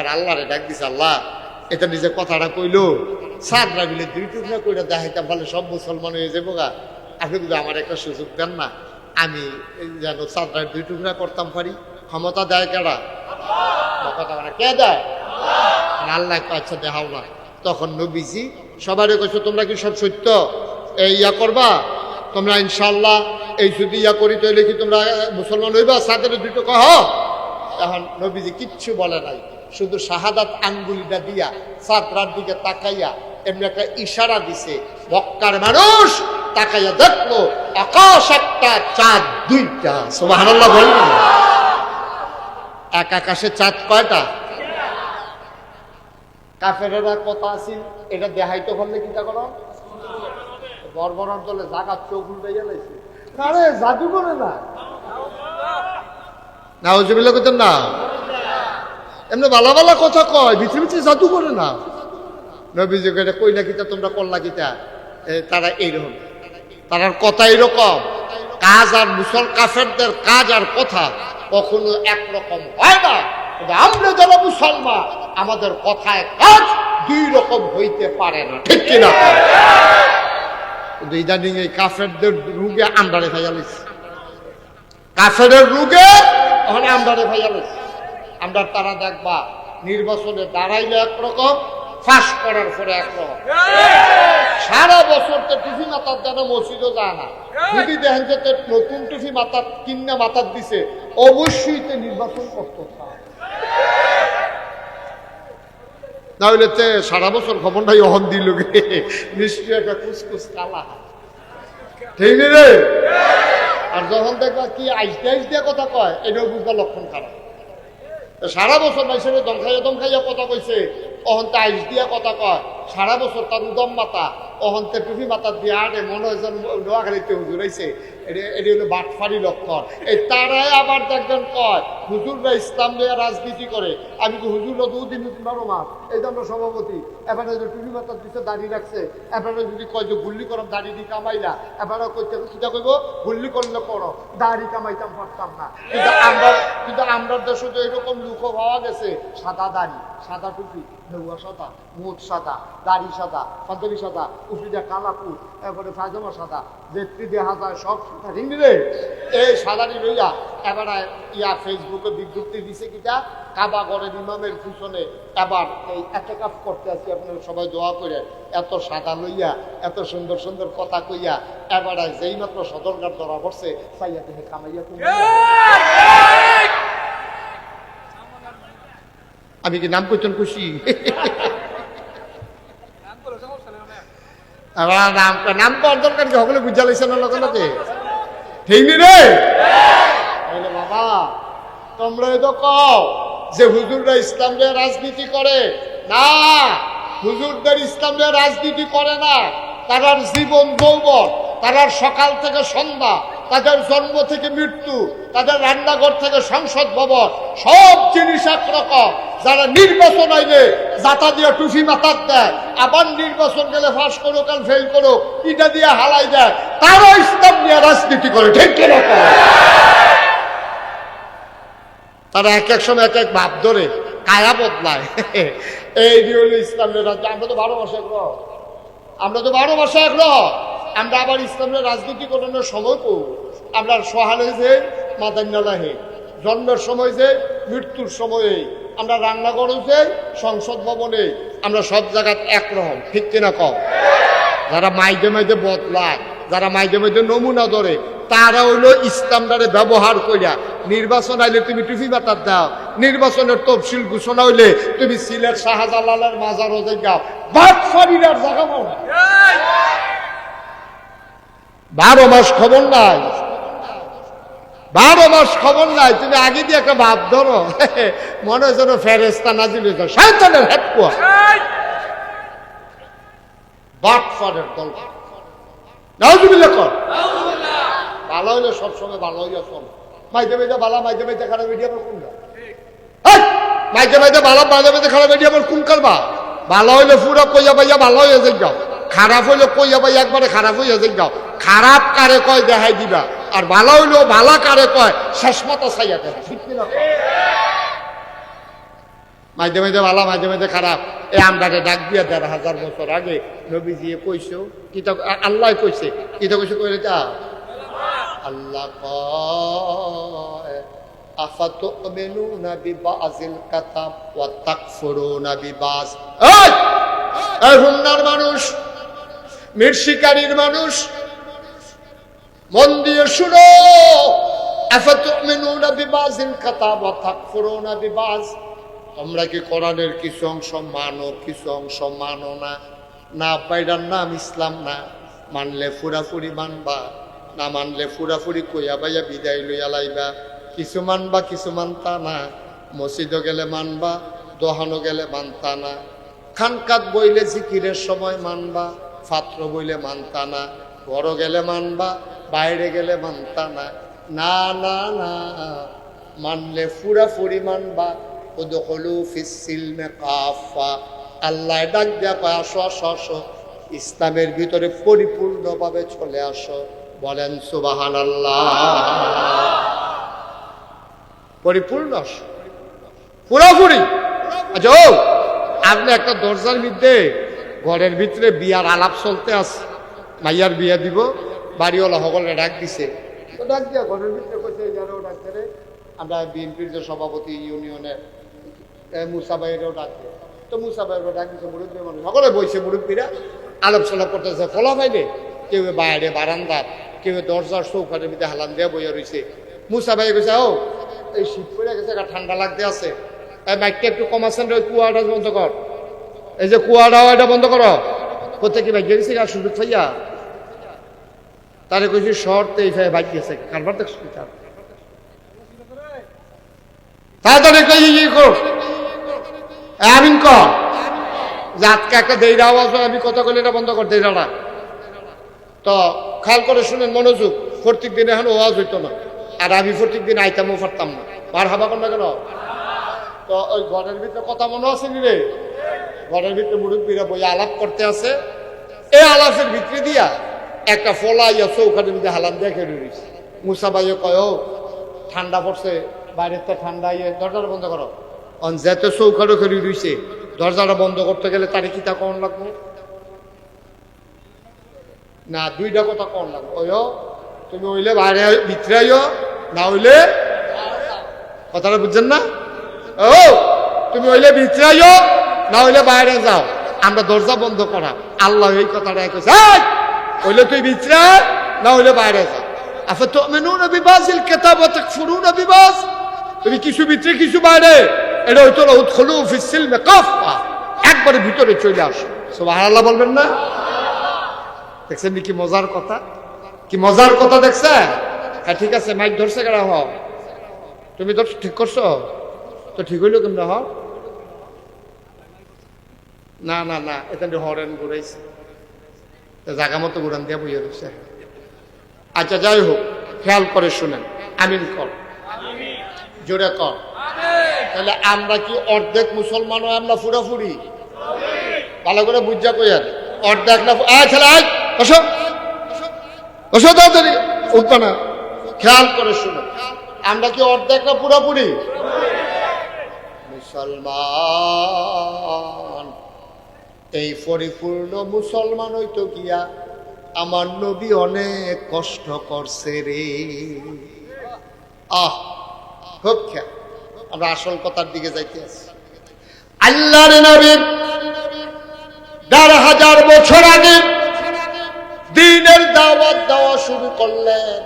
আর আল্লাহরে ডাক দিছে আল্লাহ এটা নিজে কথাটা কইলো। সাদরা মিলে দুই টুকরা কইরা দেখাইতাম বলে সব মুসলমান হয়ে যাব গা। আপনি কিন্তু আমার একটা সুযোগ দেন না আমি যেন সাদরার দুই টুকরা করতাম পারি। ক্ষমতা দেয় কেডা কথা মানে কে দেয়? আল্লাহ কয়, আচ্ছা দেখাও না। তখন নবীজি সবারই কইছো তোমরা কি সব সত্য? এই ইয়া করবা? তোমরা ইনশাল্লাহ এই যদি ইয়া করি তাহলে কি তোমরা মুসলমান হইবা? সাদের দুটো কহ। এখন নবীজি কিচ্ছু বলে নাই। শুধু শাহাদাত আঙ্গুলিটা দিয়া সাদরার দিকে তাকাইয়া এমনি একটা ইশারা দিছে মক্কার মানুষ তাকাইয়া দেখল, আকাশ একটা চাঁদ দুইটা। বললেন এক আকাশে চাঁদ কয়টা? কাফেরেরা কথা আছিল এটা দেখাইতে পারলে কিটা করো বর্বর অঞ্চলে জাগার চোখ উল্টে গেলাইছে। আরে জাদু করে না। না ওজবিল্লা করতেন না। এমনি বালা বালা কথা কয় ভিতরে ভিতরে জাদু করে না। নবীজি এটা কইলা কিতা, তোমরা করলা কিতা? তারা এইরকম। তারার কথা এইরকম। কাজ আর মুসল কাফেরদের কাজ আর কথা কখনো একরকম হয় না। আমরা যারা মুসলমান, আমাদের কথায় কাজ দুই রকম হইতে পারে না। ঠিক কিনা? কিন্তু ইদানিং এই কাফেরদের রুগে আমদারে ফাইয়ালিস কাফেরের রুগে ওখানে আমদারে ফাইয়ালিস আমরা তারা দেখবা, নির্বাচনে দাঁড়াইলে একরকম, ফাঁস করার পরে একরকম। সারা বছর তো টুফি মাতার যেন মসজিদও যায় না। যদি দেখেন যে নতুন টুফি মাতার কিন্না মাতার দিছে, অবশ্যই তো নির্বাচন করতে হইলে তে সারা বছর খবর নাই অহন দিল গে। নিশ্চয়ই একটা কুসকুস কালা। ঠিক রে? আর যখন দেখবা কি আইসতে আইসতে কথা কয়, এটাও বুঝবা লক্ষণ খারাপ সারা বছর মাইসের দমখাইয়া দমখাইয়া কথা কইছে। অহন্তে আইস দিয়া কথা কয়। সারা বছর তার উদম মাতা, অহন্তে টুপি মাতা দিয়া আরে মনে হয় নোয়াখালীতে হুজুর হয়েছে এটি হলো বাটফারি লক্ষণ। এই তারাই আবার দেখবেন কয়, হুজুররা ইসলাম নিয়ে রাজনীতি করে। আমি তো হুজুর দুদিন বারো মাস এই জন্য সভাপতি, এবারে যে টুপি মাতার দিতে দাঁড়িয়ে রাখছে, এবারে যদি কয় যে গুল্লি করম দাঁড়িয়ে দি কামাইলা, এবারে কইতে কিটা কইব? গুল্লি করলে করো, দাড়ি কামাইতাম পারতাম না। কিন্তু আমরা কিন্তু আমরা দেশে তো এরকম লুকো পাওয়া গেছে, সাদা দাড়ি, সাদা টুপি নেউয়া সাদা মুখ সাদা, দাড়ি সাদা, পাঞ্জাবি সাদা উফিদা কালাপুর এরপরে পায়জামা সাদা, যেত্রী দেখা যায় সব রে? এই সাদারি লইয়া এবারে ইয়া ফেসবুকে বিজ্ঞপ্তি দিছে কিটা কাবা গড়ের ইমামের পিছনে এবার এই একে করতে আছি আপনারা সবাই দোয়া করে এত সাদা লইয়া এত সুন্দর সুন্দর কথা কইয়া এবারে যেই মাত্র সদরঘাট ধরা পড়ছে কামাইয়া তুমি আমি কি নাম করছেন খুশি? নাম নাম করার দরকার কি? সকলে বুঝা লাইছে না লগে লগে ঠিক নি রে বাবা, তোমরা তো কও যে হুজুররা ইসলাম নিয়ে রাজনীতি করে। না, হুজুরদের ইসলাম নিয়ে রাজনীতি করে না। তারার জীবন যৌবন, তারার সকাল থেকে সন্ধ্যা তাদের জন্ম থেকে মৃত্যু, তাদের রান্নাঘর থেকে সংসদ ভবন, সব জিনিস একরকম। যারা নির্বাচন আইলে যাতা দিয়ে টুফি মাথার দেয়, আবার নির্বাচন গেলে ফাঁস করুক আর ফেল করুক, ইটা দিয়ে হালাই দেয় তারা ইসলাম নিয়ে রাজনীতি করে, ঠিক কীরকম তারা এক এক সময় এক এক ভাব ধরে কায়া বদলায়। এই হলো ইসলামের রাজ্য, আমরা তো বারো মাসে একর আমরা তো বারো মাসে একর আমরা আবার ইসলামের রাজনীতি করানোর সময় কো আমরা সহালে যে মাদান্যালাহে, জন্মের সময় যে, মৃত্যুর সময়ে আমরা রান্নাঘরে যে, সংসদ ভবনে আমরা সব জায়গায় একরকম ঠিক কিনা কম যারা মাইদে মাইদে বদলায়, যারা মাইদে মাইদে নমুনা ধরে, তারা হইল ইসলামটারে ব্যবহার কইরা, নির্বাচন আইলে তুমি টুফি বাতার দাও, নির্বাচনের তফসিল ঘোষণা হইলে তুমি সিলেট শাহজালালের মাজার ওদের যাও বাদ ফারিরার জায়গা বারো মাস খবর নাই। বারো মাস খবর নাই তুমি আগে দিয়ে একটা ভাব ধরো। মনে হয় যেন ফেরেস্তা নাজিল হয়ে শয়তানের হেড কোয়া বাটফারের দল নাউজুবিল্লাহ কর। ভালো হইলে সবসময় ভালো হইয়া চল। মাইতে মাইতে বালা মাইতে মাইতে খারাপ বেরিয়ে কোন মাইতে মাইতে বালা মাইতে মাইতে খারাপ বেরিয়ে আমার কোন করবা ভালো হইলে পুরো কইয়া পাইয়া ভালো হইয়া যাই যাও খারাপ হইলে কইয়া পাইয়া একবারে খারাপ হইয়া যাই যাও খারাপ কারে কয় দেখাই দিবা? আর বালা হইলেও ভালা কারে কয়? শেষ মতো চাইয়া দেয় মাঝে মাঝে ভালো মাঝে মাঝে খারাপ। এ আমরাকে ডাক দিয়া দেড় হাজার বছর আগে নবীজি কইছো কিতা আল্লাহ কইছে। কিতা কইছে কইলে তা? আল্লাহ কয়, আফাতুমিনুনা বিবাযিল কাতাব ওয়া তাকফুরুনা বিবাজ? এই! এই হুন্নার মানুষ, মির শিকারীর মানুষ মন দিয়ে শুনো। তোমরা কি কোরআনের কিছু অংশ মানো, কিছু অংশ মানো না? না পাইডার নাম ইসলাম না। মানলে ফুরাফুরি মানবা, না মানলে ফুরাফুরি কইয়া বাইয়া বিদায় লইয়া লাইবা। কিছু মানবা, কিছু মানতা না। মসজিদও গেলে মানবা দোহানো গেলে মানতা না। খানকাত বইলে জিকিরের সময় মানবা, ফাত্র বইলে মানতা না। বড় গেলে মানবা বাইরে গেলে মানতা না। না না না, মানলে ফুরাফুরি মানবা। উদখলু ফিসিলমে কাফা। আল্লাহ ডাক দেয়া আসো আসো আসো। ইসলামের ভিতরে পরিপূর্ণভাবে চলে আসো। বলেন সুবাহান আল্লাহ পরিপূর্ণ আসো। পুরোপুরি আচ্ছা ও, আপনি একটা দরজার মধ্যে ঘরের ভিতরে বিয়ার আলাপ চলতে আছে। মাইয়ার বিয়া দিব। বাড়িওয়ালা সকলে ডাক দিছে। তো ডাক দিয়া ঘরের ভিতরে কইছে যারা ডাক দিয়ে আমরা বিএনপির যে সভাপতি ইউনিয়নের ডাকে তো মুসা ভাইয়েরও ডাক দিছে, মুরব্বী মানুষ। সকলে বইছে, মুরব্বীরা। সালাপ করতেছে, ফলা পাইলে কেউ বাইরে বারান্দার, কেউ দরজার চৌকাটের ভিতরে হালান দিয়ে বইয়া রয়েছে মুসা ভাই কইছে ও এই শীত পড়ে গেছে ঠান্ডা লাগতে আছে। এই মাইকটা একটু কমাচ্ছেন রে কুয়াটা বন্ধ কর। এই যে কুয়াটা এটা বন্ধ করো। কোথায় কি বাইক গেছে সুযোগ পাইয়া? তারে কইছি শর্ট এই ফাই বাইক গেছে কারবার তার? তাড়াতাড়ি কই ই কর আমিন কর জাতকে একটা দেইরা আওয়াজ আমি কথা কইলে এটা বন্ধ কর দেইরাটা তো খাল করে শুনেন, মনোযোগ প্রত্যেক দিন এখন ওয়াজ হইতো না। আর আমি প্রত্যেক দিন আইতামও পারতাম না। মার হাবা কর না কেন? তো ওই ঘরের ভিতরে কথা মনে আছে নি রে? ঘরের ভিতরে মুরব্বীরা বই আলাপ করতে আছে। এই আলাপের ভিতরে দিয়া একটা ফলা ইয়া চৌকাটের মধ্যে হালান দেখে রয়েছে মুসা ভাইও কয় ঠান্ডা পড়ছে বাইরের তো ঠান্ডা ইয়ে দরজাটা বন্ধ করো। অন যেতে চৌকাটও খেলি রয়েছে দরজাটা বন্ধ করতে গেলে তারে কি তা কখন লাগবো? না দুইটা কথা কখন লাগবো। ওই তুমি হইলে বাইরে ভিতরে আইও না হইলে কথাটা বুঝছেন না? ও তুমি হইলে ভিতরে আইও না হইলে বাইরে যাও। আমরা দরজা বন্ধ করা। আল্লাহ এই কথাটা কইছে "এই, হইলে তুই আয়, না হইলে বাইরে যা আফা তো মেনুন বিবাজিল কেতাব তাকফুরুন বিবাজ তুমি কিছু ভিতরে কিছু বাইরে এটা হইতো না উৎখলু ফিসিল মে কাফা একবারে ভিতরে চলে আসো সুবহানাল্লাহ বলবেন না দেখছেন কি মজার কথা কি মজার কথা দেখছেন হ্যাঁ ঠিক আছে মাইক ধরছে কেনা হ? তুমি তো ঠিক করছ? তো ঠিক হইল কেমন হ? না না না এখানে হরেন ঘুরাইছে। তো জাগা মতো ঘুরান দিয়ে বইয়ে রয়েছে আচ্ছা যাই হোক, খেয়াল করে শুনেন। আমিন কর। জোরে কর। তাহলে আমরা কি অর্ধেক মুসলমান হয় আমরা ফুরাফুরি? ভালো করে বুঝা কই আর অর্ধেক না ছেলে আয় বসো। বসো তাড়াতাড়ি। উঠবে না। খেয়াল করে শুনো আমরা কি অর্ধেক না পুরোপুরি মুসলমান। এই পরিপূর্ণ মুসলমান হইতো গিয়া আমার নবী অনেক কষ্ট করছে রে। আহ, হোক আমরা আসল কথার দিকে যাইতে আছি আল্লাহর নবীর দেড় হাজার বছর আগে দিনের দাওয়াত দেওয়া শুরু করলেন।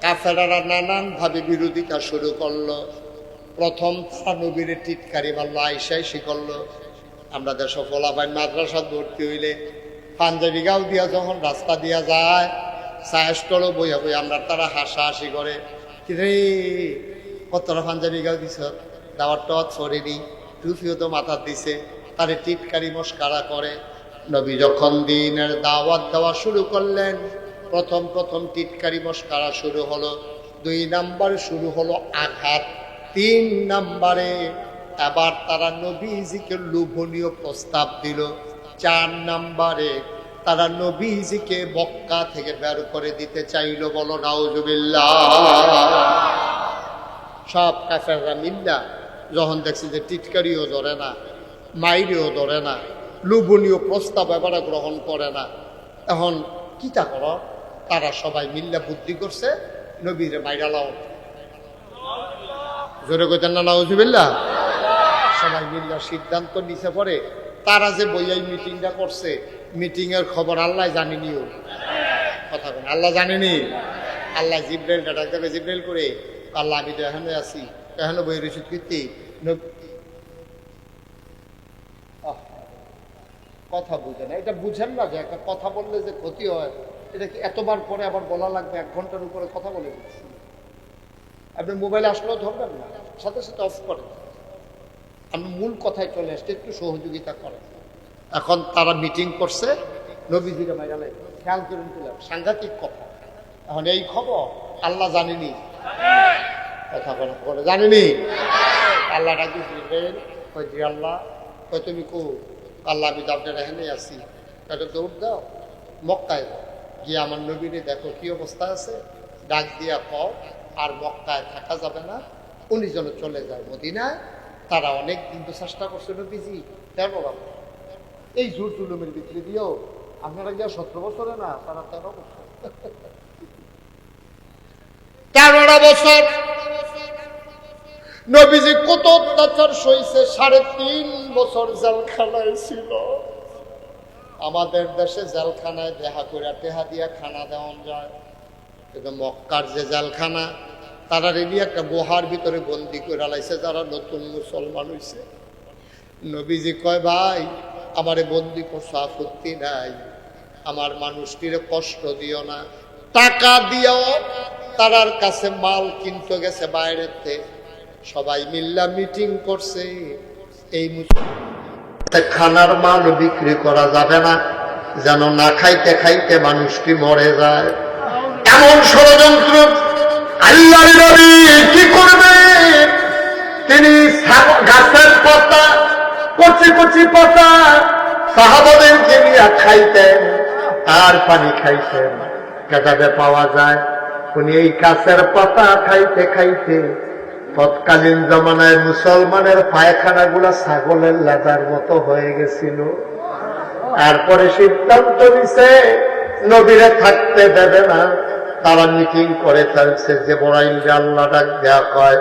কাফেরারা নানান ভাবে বিরোধিতা শুরু করল। প্রথম তারা নবীর টিটকারি মারলো আইসাই শিখলো আমরা দেশ ফলাফাইন মাদ্রাসা ভর্তি হইলে পাঞ্জাবি গাও দিয়া যখন রাস্তা দিয়া যায় সায়স্টলও বইয়া বই আমরা তারা হাসাহাসি করে, কি রে, কতটা পাঞ্জাবি গাও দিছ? দাওয়ার টত সরেনি টুফিও তো মাথার দিছে। তারে টিটকারি মস্কারা করে। নবী যখন দিনের দাওয়াত দেওয়া শুরু করলেন, প্রথম প্রথম টিটকারি মস্কারা শুরু হলো। দুই নাম্বারে শুরু হলো আঘাত, তিন নাম্বারে এবার তারা নবীজিকে লোভনীয় প্রস্তাব দিল। চার নাম্বারে তারা নবীজিকে মক্কা থেকে বের করে দিতে চাইলো। বলো, নাউজুবিল্লাহ। সব কাফেররা মিল্লা, যখন দেখছি যে টিটকারিও ধরে না, মাইরিও ধরে না লুবনীয় প্রস্তাব এবারে গ্রহণ করে না। এখন কিতা কর? তারা সবাই মিল্লা বুদ্ধি করছে, নবীরে মাইরালাও জোরে কইতেন না, নাউজুবিল্লাহ? সবাই মিল্লা সিদ্ধান্ত নিছে পরে তারা যে বইয়াই মিটিংটা করছে মিটিং এর খবর আল্লাহ জানিনিও কথা বলেন আল্লাহ জানেনি? আল্লাহ জিব্রাইলটা ডাক দেবে জিব্রাইল করে, আল্লাহ আমি তো এখানে আছি, এখানে বই রসিদ কীর্তি কথা বুঝে না, এটা বুঝেন না যে একটা কথা বললে যে ক্ষতি হয়, এটা কি এতবার পরে আবার বলা লাগবে, এক ঘণ্টার উপরে কথা বলে দিচ্ছি? আপনি মোবাইলে আসলেও ধরবেন না, সাথে সাথে অফ করেন। আপনি মূল কথায় চলে আসছে, একটু সহযোগিতা করেন এখন তারা মিটিং করছে নবীজিরে খেয়াল করে দিলাম সাংঘাতিক কথা। এখন এই খবর আল্লাহ জানেনি। কথা বলা বলে জানেনি। আল্লাহ কই আল্লাহ তুমি কো আল্লাহ আমি আপনার এখানে আছি। একটা দৌড় দাও, মক্কায় দাও গিয়ে আমার নবীরে দেখো কি অবস্থা আছে। ডাক দিয়া কও, আর মক্কায় থাকা যাবে না। উনি যেন চলে যায় মদিনায় তারা অনেক দিন তো চেষ্টা করছে নবীজি তেরো বছর এই জোর জুলুমের ভিতরে দিয়েও আপনারা গিয়া সতেরো বছরে না, তারা তেরো বছর। তেরোটা বছর। নবীজি কত অত্যাচার সইছে, সাড়ে তিন বছর জেলখানায় ছিল। আমাদের দেশে জেলখানায় দেখা করে টেহা দিয়া খানা দেওয়া যায়। কিন্তু মক্কার যে জেলখানা তারা রেডি একটা গুহার ভিতরে বন্দি করে লাইছে, যারা নতুন মুসলমান হইছে। নবীজি কয়, ভাই, আমারে বন্দি করছ, আপত্তি নাই। আমার মানুষটিরে কষ্ট দিও না। টাকা দিও, তারার কাছে মাল কিনতে গেছে বাইরেতে। সবাই মিল্লা মিটিং করছে। এই খানার মাল বিক্রি করা যাবে না, যেন না খাইতে খাইতে মানুষটি মরে যায়। এমন ষড়যন্ত্র আল্লাহ কি করবে? তিনি গাছের পাতা, কচি কচি পাতা সাহাবাদেরকে নিয়ে খাইতেন, আর পানি খাইতেন। কেটাবে পাওয়া যায়, উনি এই গাছের পাতা খাইতে খাইতে তৎকালীন জমানায় মুসলমানের পায়খানা গুলা ছাগলের লেদার মতো হয়ে গেছিল। তারপরে সিদ্ধান্ত নিছে, নবীরে থাকতে দেবে না। তারা মিটিং করে ফেলছে জেবরাইল আল্লাহ ডাক দেয়া কয়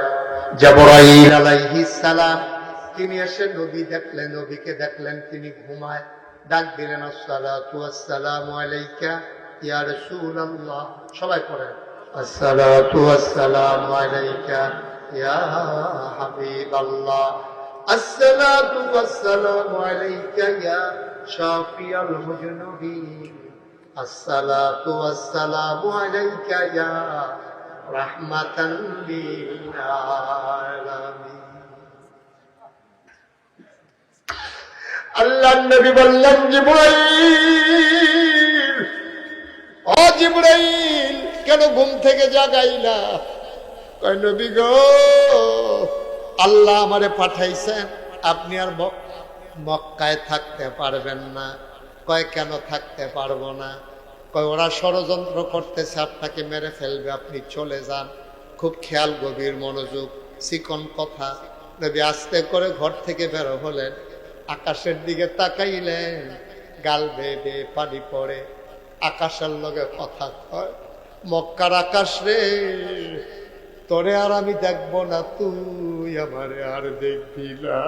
জেবরাইল আলাইহিস সালাম, তিনি এসে নবী দেখলেন, নবীকে দেখলেন, তিনি ঘুমায়। ডাক দিলেন, আসসালাতু আসসালামু আলাইকা, ইয়া রাসূলুল্লাহ। সবাই পড়ে, আসসালাতু আসসালামু আলাইকা, ইয়া হাবিবাল্লাহ। আসসালাতু আসসালামু আলাইকা, ইয়া শাফিয়াল الصلاة والسلام عليك يا رحمة للعالمين আল্লাহ নবী বললেন জিব্রাইল ও জিব্রাইল কেন ঘুম থেকে জাগাইলা কয় নবী গো আল্লাহ আমারে পাঠাইছেন আপনি আর ম- মক্কায় থাকতে পারবেন না কয়, কেন থাকতে পারব না? কয়, ওরা ষড়যন্ত্র করতেছে, আপনাকে মেরে ফেলবে, আপনি চলে যান। খুব খেয়াল, গভীর মনোযোগ, চিকন কথা। নবী আস্তে করে ঘর থেকে বেরো হলেন, আকাশের দিকে তাকাইলেন, গাল বেয়ে পানি পড়ে। আকাশের লগে কথা কয়, মক্কার আকাশ রে, তোরে আর আমি দেখব না, তুই আমারে আর দেখবি না।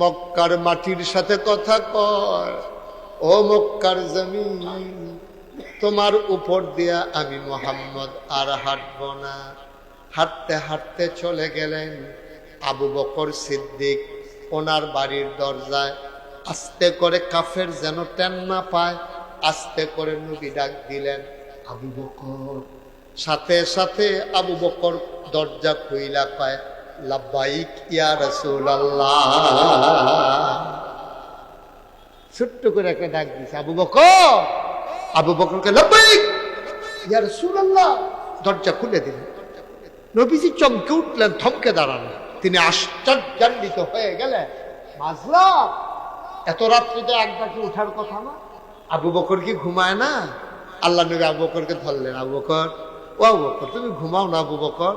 মক্কার মাটির সাথে কথা কয় ও মক্কার জমিন, তোমার উপর দিয়া আমি মোহাম্মদ আর হাঁটব না। হাঁটতে হাঁটতে চলে গেলেন আবু বকর সিদ্দিক। ওনার বাড়ির দরজায় আস্তে করে কাফের যেন টেন না পায়, আস্তে করে নবী ডাক দিলেন, আবু বকর সাথে সাথে আবু বকর দরজা খুইলা পায় লাব্বাইক ইয়া রাসূলুল্লাহ। ছোট্ট করে একটা ডাক দিছে, আবু বকর। আবু বকরকে, লাব্বাইক ইয়া রাসূলুল্লাহ। দরজা খুলে দিলেন। নবীজি চমকে উঠলেন, থমকে দাঁড়ালেন। তিনি আশ্চর্যান্বিত হয়ে গেলেন। মাজলা এত রাত্রিতে এক ডাকে ওঠার কথা না। আবু বকর কি ঘুমায় না? আল্লাহ নবী আবু বকরকে ধরলেন, আবু বকর ও বকর, তুমি ঘুমাও না, আবু বকর।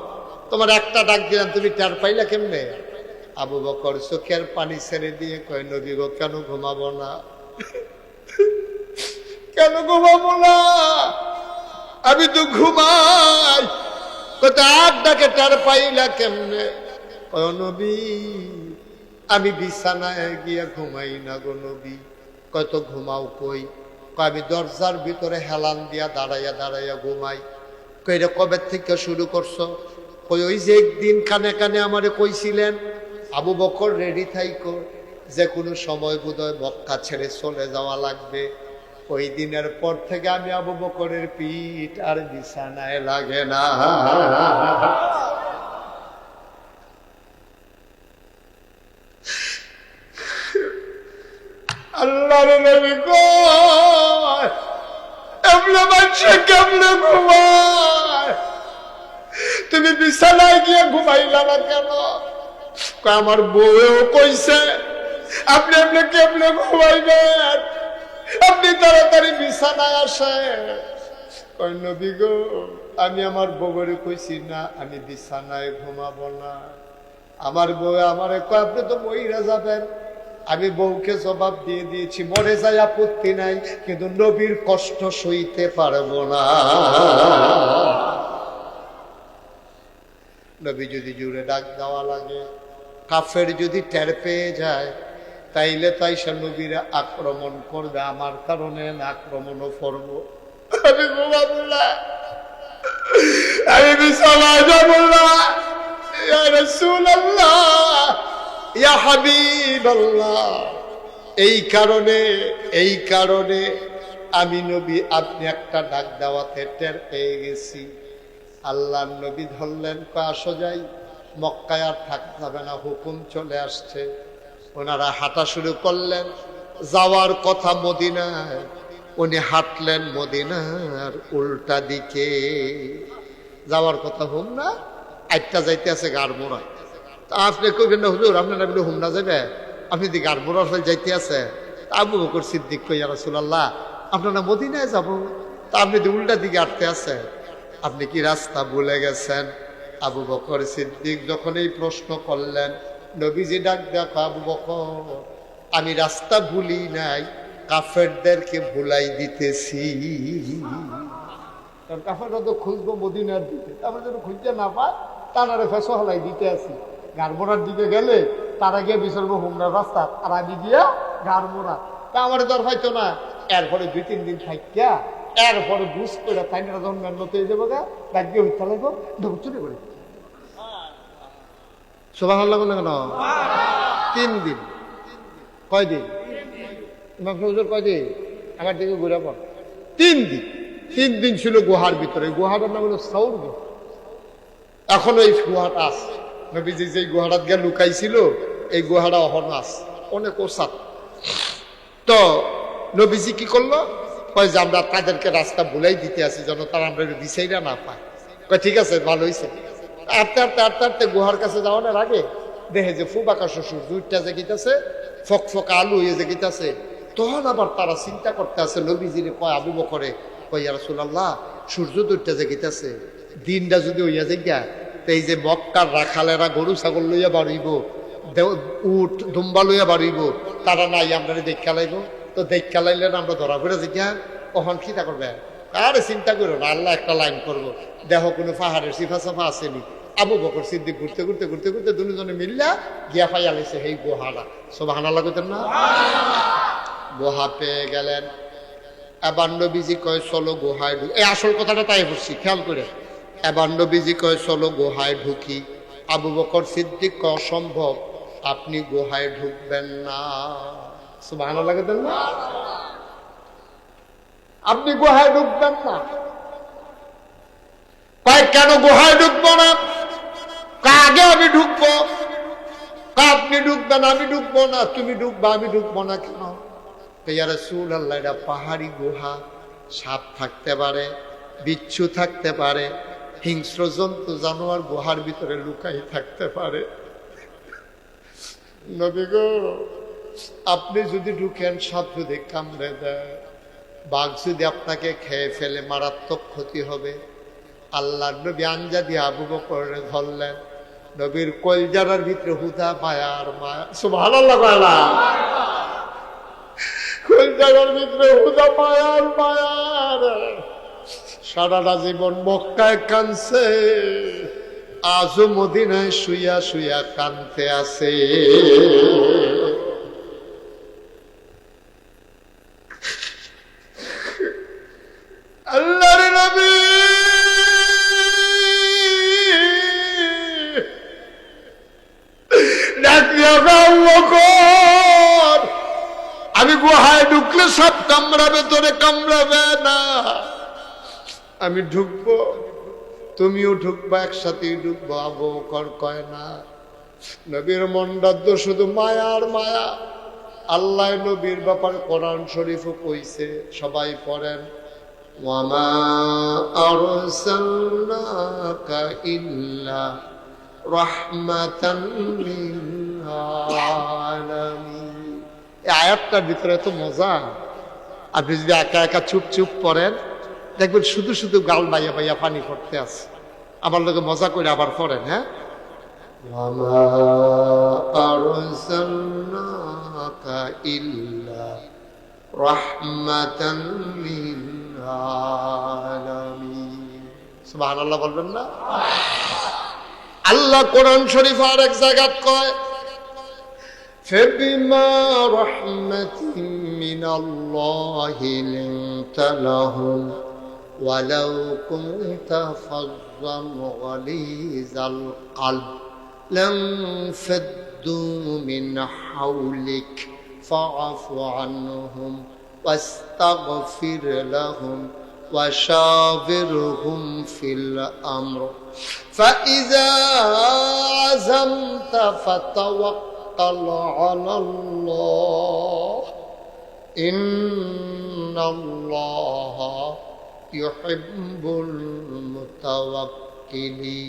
তোমার একটা ডাক দিলাম, তুমি টার পাইলা কেমনে? আবু বকর চোখের পানি ছেড়ে দিয়ে কয়, নবী গো, কেন ঘুমাবো না? কেন ঘুমাবো না? আমি তো ঘুমাই। কোথায় ডাকে টের পাইলা কেমনে? কয় নবী, আমি বিছানায় গিয়া ঘুমাই না গো নবী। কত ঘুমাও কই? আমি দরজার ভিতরে হেলান দিয়া দাঁড়াইয়া দাঁড়াইয়া ঘুমাই। কইরা কবে থেকে শুরু করছ? কই ওই যে একদিন কানে কানে আমারে কইছিলেন, আবু বকর রেডি থাইকো। যে কোনো সময় বোধহয় মক্কা ছেড়ে চলে যাওয়া লাগবে। ওই দিনের পর থেকে আমি আবু বকরের পিঠ আর বিছানায় লাগে না। আল্লাহর এমনে মানুষে কেমনে ঘুমায় তুমি বিছানায় গিয়ে ঘুমাইলা না কেন? আমার বউও কইছে, আপনি এমনি কেমনে ঘুমাইবেন? আপনি তাড়াতাড়ি বিছানায় আসেন। নবী গো, আমি আমার বউরে কইছি না, আমি বিছানায় ঘুমাবো না। আমার বউ আমারে কয়, আপনি তো মহিলা যাবেন। আমি বউকে জবাব দিয়ে দিয়েছি, মরে যাই আপত্তি নাই, কিন্তু নবীর কষ্ট সইতে পারব না। নবী যদি জুড়ে ডাক দেওয়া লাগে, কাফের যদি টের পেয়ে যায়, তাইলে তাই সে নবীরা আক্রমণ করবে, আমার কারণে আক্রমণও করব। আমি না। আমি যাব না। ইয়া এই কারণে এই কারণে আমি নবী, আপনি একটা ডাক দেওয়াতে টের পেয়ে গেছি। আল্লাহ নবী ধরলেন আসো যাই। মক্কায় আর থাকা যাবে না, হুকুম চলে আসছে। ওনারা হাঁটা শুরু করলেন। যাওয়ার কথা মদিনায়, উনি হাঁটলেন মদিনার উল্টা দিকে। যাওয়ার কথা হুম না আটটা যাইতে আছে গাড়মোড়া তা আপনি কইবেন না, হুজুর, আপনার বলে হুমনা যাবে আপনি দি গাড়মোড়ার ফেল যাইতে আছে। আবু বকর সিদ্দিক কইয়া রাসূলুল্লাহ, আপনারা মদিনায় যাব। তা আপনি দি উল্টা দিকে আটতে আছে। আপনি কি রাস্তা ভুলে গেছেন? আবু বকর সিদ্দিক যখন এই প্রশ্ন করলেন, নবীজি ডাক দেখো আবু বকর, আমি রাস্তা ভুলি নাই, কাফেরদেরকে ভুলাই দিতেছি। কারণ কাফেররা তো খুঁজবো মদিনার দিকে। আমরা যেন খুঁজতে না পায় তারারে ফেসো হলাই দিতে আসি গাড়মোড়ার দিকে গেলে তারা গিয়ে বিচলবো হুমরার রাস্তা, আর আমি গিয়া গাড়মোড়া। তা আমার দর হয়তো না। এরপরে দুই, তিন দিন থাকিয়া এরপরে বুঝ করে তাই না যখন মেন্নতে যাব গা দিয়ে হইতে লাগবো, ঢুক চুরি করে। সোভান আল্লাহ বলে কেন? তিন দিন। কয়দিন ইমাম কয়দিন আমার দিকে ঘুরে পড় তিন দিন। তিন দিন ছিল গুহার ভিতরে। গুহাটার নাম হলো গুহা এখনও এই গুহাটা আছে। নবীজি যে গুহাটা গিয়ে লুকাইছিল, এই গুহাটা এখনও আছে অনেক ওসাত। তো নবীজি কি করল? কয় যে আমরা তাদেরকে রাস্তা ভুলাই দিতে আসি, যেন তারা আমরা বিষয়টা না পায়। কয়, ঠিক আছে, ভালো হয়েছে আটতে আটতে আটতে আটতে গুহার কাছে যাওয়ানোর আগে দেখে যে ফুবাকা শ্বশুর দুইটা যে গিতাছে, ফক ফক আলু হয়ে যে গিতাছে, তখন আবার তারা চিন্তা করতে আছে নবীজিরে কয় আবু বকরে, কয় ইয়া রাসূলুল্লাহ, সূর্য দুইটা যে গিতাছে, দিনটা যদি হইয়া যাইয়া এই যে মক্কার রাখালেরা গরু, ছাগল লইয়া বাড়িব উট, দুম্বা লইয়া বাড়িব, তারা নাই, আমরা দেখা লাইব। তো দেখা লাইলে আমরা ধরা পড়ে যাইয়া কখন খিতা করবে? আরে চিন্তা করো না, আল্লাহ একটা লাইন করব। দেহ কোনো পাহাড়ের সিফা সাফা আসেনি। আবু বকর সিদ্দিক ঘুরতে ঘুরতে ঘুরতে ঘুরতে দুজনে মিললা গিয়া পাই আলিছে সেই গোহারা। সব হানা লাগতেন না? গোহা পেয়ে গেলেন। এবার নবীজি কয়, চলো গুহায় এই আসল কথাটা তাই বলছি, খেয়াল করে। এবার নবীজি কয়, চলো গুহায় ঢুকি। আবু বকর সিদ্দিক অসম্ভব, আপনি গুহায় ঢুকবেন না। ভালো লাগে না? আপনি গুহায় ঢুকবেন না। কয়, কেন গুহায় ঢুকবো না? আগে আমি ঢুকবো। আপনি ঢুকবেন, আমি ঢুকবো না। তুমি ঢুকবা, আমি ঢুকবো না কেন? রসুল আল্লাহ এটা পাহাড়ি গুহা, সাপ থাকতে পারে, বিচ্ছু থাকতে পারে হিংস্র জন্তু জানোয়ার গুহার ভিতরে লুকাই থাকতে পারে। আপনি যদি ঢুকেন, সাপ যদি কামড়ে দেয়, বাঘ যদি আপনাকে খেয়ে ফেলে, মারাত্মক ক্ষতি হবে। আল্লাহ নবী আঞ্জা দিয়ে আবু বকরে ধরলেন। নবীর কলজারার ভিতরে হুদা মায়ার মায়া। সুভাল কলজারার ভিতরে হুদা মায়ার মায়ার সারাটা জীবন মক্কায় কানছে আজও মদিনায় শুইয়া শুইয়া কানতে আছে। আমি গুহায় ঢুকলে সব কামড়াবে, তোরে কামড়াবে না। আমি ঢুকবো, তুমিও ঢুকবা, একসাথেই ঢুকবো। আবু বকর কয়, না, নবীর মন্ডাদ্দ শুধু মায়ার মায়া। আল্লাহ নবীর ব্যাপারে কোরআন শরীফও কইছে, সবাই পড়েন। আয়াতটার ভিতরে তো মজা। আপনি যদি একা একা চুপ চুপ পড়েন দেখবেন শুধু শুধু গাল বাইয়া বাইয়া পানি পড়তে আছে আমার লোকে মজা করে আবার পড়েন হ্যাঁ وما أرسلناك إلا رحمة للعالمين سبحان الله বলবেন না আল্লাহ কোরআন শরীফ আর এক জায়গাত কয় فبما رحمة من الله لنت لهم ولو كنت فظا غليظ القلب لانفضوا من حولك فاعف عنهم واستغفر لهم وشاورهم في الأمر. فإذا عزمت فتوكل على الله إن الله يحب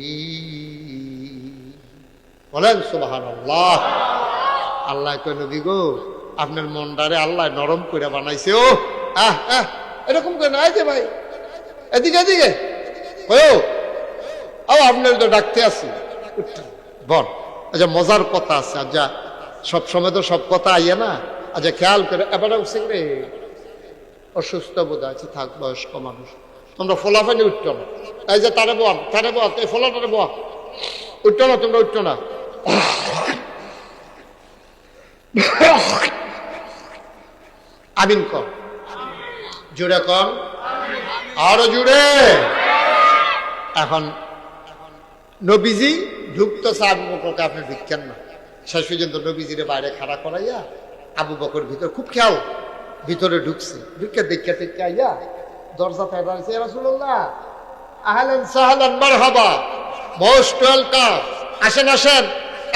المتوكلين বলেন সুবাহান আল্লাহ আল্লাহ কই নবী গো আপনার মনটারে আল্লাহ নরম করে বানাইছে ও আহ আহ এরকম করে নাই যে ভাই এদিকে এদিকে ও ও আপনার তো ডাকতে আছি বল আচ্ছা মজার কথা আছে আচ্ছা সব সময় তো সব কথা আইয়ে না আচ্ছা খেয়াল করে এবারে উঠছে রে অসুস্থ বোধ আছে থাক, বয়স্ক মানুষ। তোমরা ফোলাফানি উঠতো না। এই যে তারে বোয়া তারে বোয়া এই ফোলাটারে বোয়া উঠতো না, তোমরা উঠতো না। আমিন জুড়ে কর। আরও জুড়ে এখন নবীজি ঢুকতেছে আবু বকরকে আপনি না শেষ পর্যন্ত নবীজিরে বাইরে খাড়া করাইয়া আবু বকর ভিতর খুব খেয়াল ভিতরে ঢুকছে। ঢুকে দেখে দেখে আইয়া দরজা ফেরা হয়েছে রাসুল্লাহ আহলেন সাহলেন মারহাবা মোস্ট ওয়েলকাম আসেন আসেন,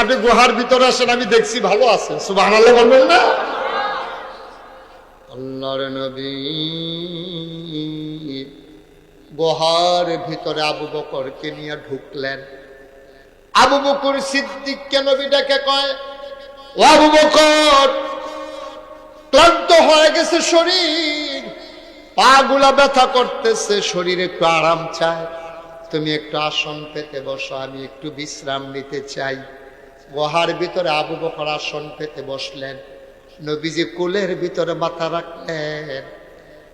আপনি গুহার ভিতরে আসেন, আমি দেখছি ভালো আছেন। সুবাহ বলবেন না? আল্লাহর নবী গুহার ভিতরে আবু বকরকে নিয়ে ঢুকলেন। আবু বকর সিদ্দিককে নবীটাকে কয়, ও আবু বকর ক্লান্ত হয়ে গেছে শরীর। পা গুলা ব্যথা করতেছে, শরীর একটু আরাম চায়। তুমি একটু আসন পেতে বসো, আমি একটু বিশ্রাম নিতে চাই। গুহার ভিতরে আবু বকর আসন পেতে বসলেন। নবীজি কুলের ভিতরে মাথা রাখলেন।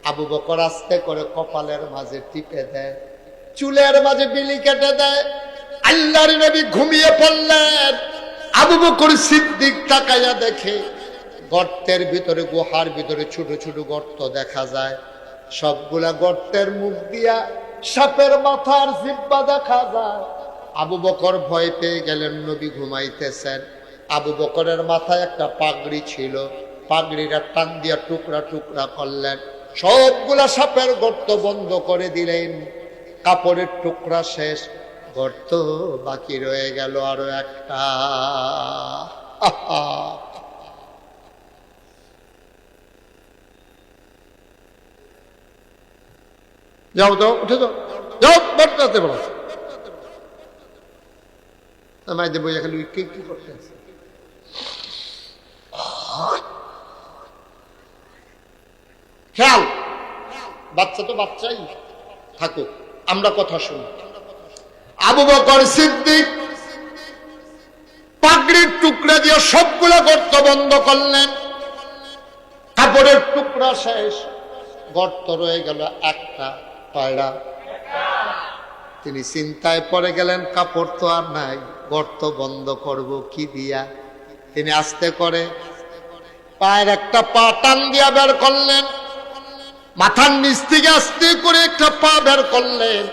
আবু বকর আস্তে করে কপালের মাঝে টিপে দেয়। চুলের মাঝে বিলি কেটে দেয়। আল্লাহর নবী ঘুমিয়ে পড়লেন। আবু বকর সিদ্দিক তাকাইয়া দেখে গর্তের ভিতরে, গুহার ভিতরে ছোট ছোট গর্ত দেখা যায়। সবগুলা গর্তের মুখ দিয়া সাপের মাথার জিব্বা দেখা যায়। আবু বকর ভয় পেয়ে গেলেন, নবী ঘুমাইতেছেন। আবু বকরের মাথায় একটা পাগড়ি ছিল। পাগড়িটা টান দিয়া টুকরা টুকরা করলেন। সবগুলা সাপের গর্ত বন্ধ করে দিলেন। কাপড়ের টুকরা শেষ। গর্ত বাকি রয়ে গেল আরও একটা। যাও যাও, উঠে যাও। যাও, বাড়তে বলো। মাইতে বইয়া খালি কি কি করতে আছে খেয়াল। বাচ্চা তো বাচ্চাই। থাকুক আমরা কথা শুনি। আবু বকর সিদ্দিক পাগড়ির টুকরা দিয়ে সবগুলো গর্ত বন্ধ করলেন। কাপড়ের টুকরা শেষ। গর্ত রয়ে গেল একটা পায়রা। তিনি চিন্তায় পড়ে গেলেন, কাপড় তো আর নাই গর্ত বন্ধ করব কি দিয়া? তিনি আস্তে করে পায়ের একটা পা টান দিয়া বের করলেন। মাথার নিচ থেকে আস্তে করে একটা পা বের করলেন।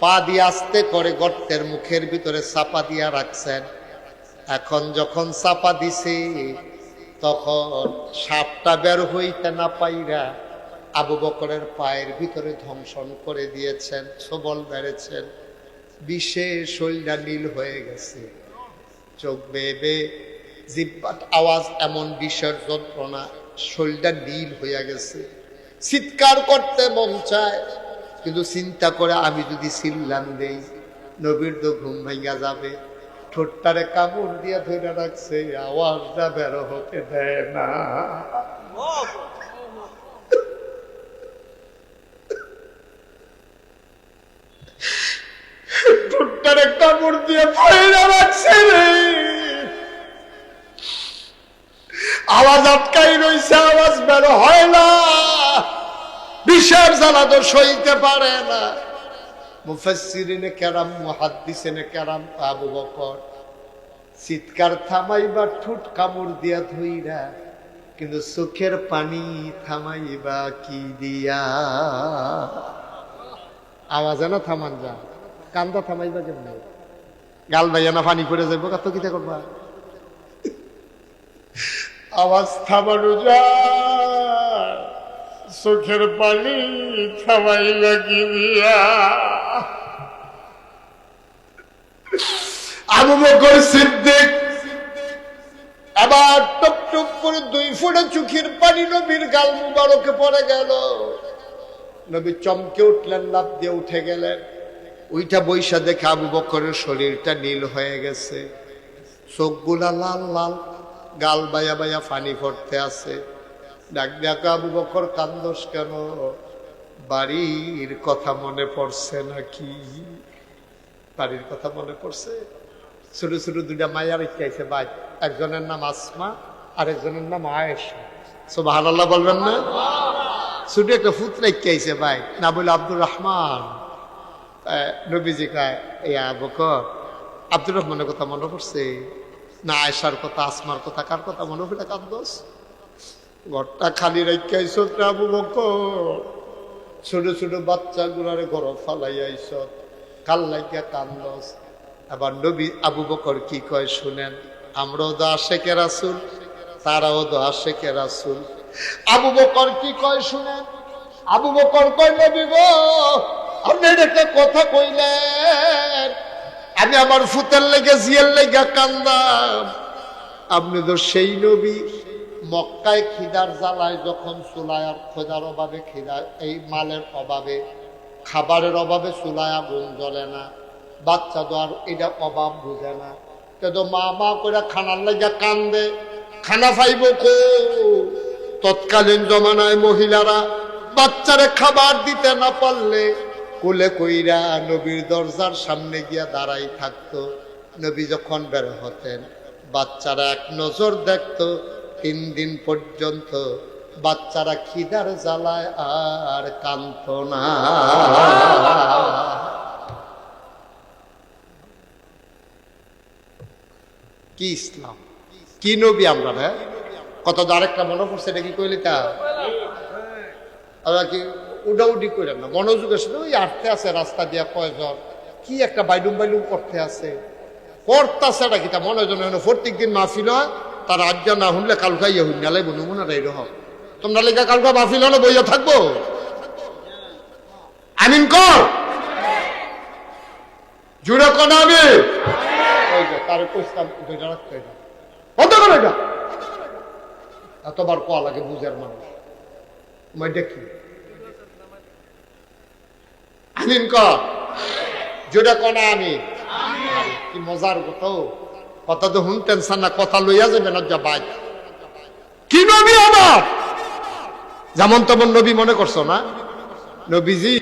পা দিয়ে আস্তে করে গর্তের মুখের ভিতরে চাপা দিয়া রাখছেন। এখন যখন চাপা দিছে, তখন সাপটা বের হইতে না পাইরা আবু বকরের পায়ের ভিতরে ধ্বংসন করে দিয়েছেন সবল বেড়েছেন বিশেষ শৈলটা নীল হয়ে গেছে। চোখ বেবে জিব্বাত আওয়াজ এমন বিষের যন্ত্রণা শৈলটা নীল হইয়া গেছে। চিৎকার করতে মন চায়, কিন্তু চিন্তা করে আমি যদি চিল্লান দেই, নবীর তো ঘুম ভাইয়া যাবে। ঠোঁটটারে কাপড় দিয়ে ধরে রাখছে, আওয়াজটা বের হতে দেয় না। ঠোঁটটারে কাপড় দিয়ে আওয়াজ আটকাই রইছে, আওয়াজ বের হয় না। বিশাল জ্বালা তো সইতে পারে না। মুফাসসিরিনে কেরাম, মুহাদ্দিসিনে কেরাম, আবু বকর। চিৎকার থামাইবা, ঠোঁট কামড় দিয়া ধইরা, কিন্তু চোখের পানি থামাইবা কি দিয়া? আওয়াজ না থামান যা। কান্দা থামাইবা কেমনে? গাল ভাইয়া না পানি পড়ে যাইব কত কিতা করবা? আওয়াজ থামানো যায় চোখের পানি থামাইবা কি দিয়া আবু বকর সিদ্দিক আবার টপ টপ করে দুই ফুটে চোখের পানি নবীর গাল মুবারকে পড়ে গেল। নবী চমকে উঠলেন লাভ দিয়ে উঠে গেলেন। ওইটা বৈশা দেখে আবু বকরের শরীরটা নীল হয়ে গেছে। চোখগুলা লাল লাল, গাল বায়া বায়া ফানি পড়তে আছে। ডাক ডাক আবু বকর, কান্দোস কেন? বাড়ির কথা মনে পড়ছে নাকি? বাড়ির কথা মনে পড়ছে? ছোট ছোট দুইটা মায়া রেখে আইছে, ভাই, একজনের নাম আসমা আর একজনের নাম আয়েশা। সো ভালো বলবেন না? ছোট একটা ফুত রেখে আইছে ভাই। না বলে আব্দুর রহমান। নবীজি কায়, ইয়া বকর, আব্দুর রহমানের কথা মনে পড়ছে? না, আয়েশার কথা, আসমার কথা, কার কথা মনে পড়ে কান্দোস ঘরটা খালি রেখে আইসো আবু বকর। ছোট ছোট বাচ্চা গুলারে ঘর ফালাই আইস কাল লাগিয়া কান্দস আবার নবী আবু বকর কি কয় শুনেন, আমরাও তো আশেকে রাসুল, তারাও তো আশেকে রাসুল। আবু বকর কি কয় শুনেন আবু বকর কয়, নবী গো, আপনি একটা কথা কইলেন। আমি আমার ফুতের লেগে, জিয়ের লেগে কান্দাম। আপনি তো সেই নবী। মক্কায় খিদার জ্বালায় যখন চুলায় খোঁজার অভাবে খিদার এই মালের অভাবে, খাবারের অভাবে চুলায় আগুন জ্বলে না। বাচ্চা তো আর এটা অভাব বুঝে না। কিন্তু মা মা করে খানার লেগে কান্দে। খানা পাইব কো তৎকালীন জমানায় মহিলারা বাচ্চারে খাবার দিতে না পারলে কোলে কইরা নবীর দরজার সামনে গিয়া দাঁড়াই থাকতো। নবী যখন বের হতেন, বাচ্চারা এক নজর দেখতো, তিন দিন পর্যন্ত বাচ্চারা খিদার জ্বালায় আর কান্ত না। কি ইসলাম? কি নবী আমরা রে কত আরেকটা মনে পড়ছে, এটা কি কইলি তা? কি উডাউডি করে না মনোযোগের সাথে ওই আটতে আছে রাস্তা দিয়া কয়জন, কি একটা বাইডুম বাইডুম করতে আছে। করতাছে এটা কি তা, মনে জন প্রত্যেক দিন মাহফিল হয়, তার আজ্ঞা না শুনলে কালকা ইয়ে হইন নালে বনু না এইরকম তোমরা লেখা কালকা মাহফিল হলে বইয়া থাকব? আমিন কর। জুড়ে কোন আমি। তার কইতাম দুইটা রাখতে এটা। এতবার কোয়া লাগে বুঝার মানুষ। মই দেখি। আমিন কর জুড়ে কোন আমি। কি মজার কত কথা তো শুনতেন না, কথা লইয়া যাবে না বাই কি নবী আমার? যেমন তেমন নবী মনে করছ না? নবীজি